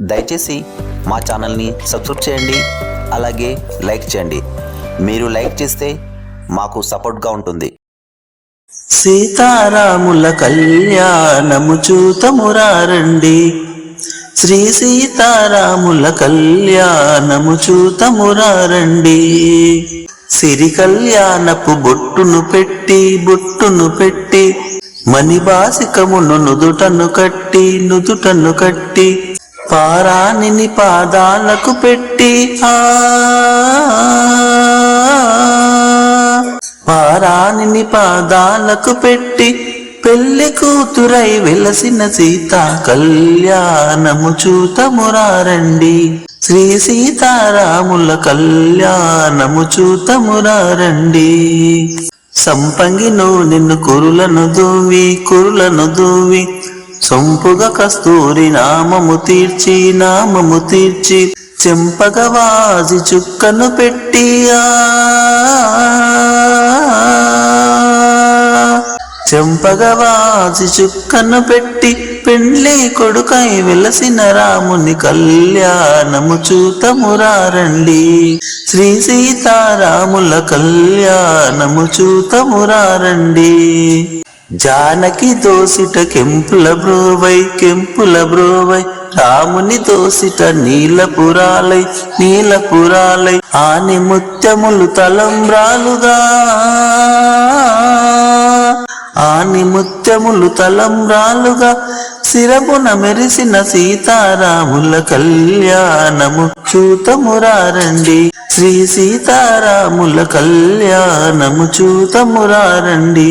దయచేసి మా ఛానల్ని సబ్స్క్రైబ్ చేయండి అలాగే లైక్ చేయండి. మీరు లైక్ చేస్తే మాకు సపోర్ట్గా ఉంటుంది. సీతారాముల కళ్యాణము చూతమురారండి. శ్రీ సీతారాముల కళ్యాణము చూతమురారండి. సిరి కళ్యాణపు బొట్టును పెట్టి బొట్టును పెట్టి మణిబాసికమును నుదుటను కట్టి నుదుటను కట్టి పారాణిని పాదాలకు పెట్టి ఆ పారాణిని పాదాలకు పెట్టి పెళ్ళి కూతురై వెలసిన సీత కళ్యాణము చూతమురారండి. శ్రీ సీతారాముల కళ్యాణము చూతమురారండి. సంపంగిను నిన్ను కురులను దూవి కురులను దూవి సొంపుగా కస్తూరి నామము తీర్చి నామము తీర్చి చెంపగవాసి చుక్కను పెట్టి ఆ! చెంపగవాసి చుక్కను పెట్టి పెండ్లి కొడుకై వెలసిన రాముని కళ్యాణము చూతమురారండి శ్రీ సీతారాముల కళ్యాణము చూతమురారండి జానకి దోసిట కెంపుల బ్రోవై కెంపుల బ్రోవై రాముని దోసిట నీలపురాలై నీలపురాలై ఆని ముత్యములు తలంబ్రాలుగా. ఆని ముత్యములు తలంబ్రాలుగా సిరపున మెరిసిన సీతారాముల కళ్యాణము చూతమురారండి శ్రీ సీతారాముల కళ్యాణము చూతమురారండి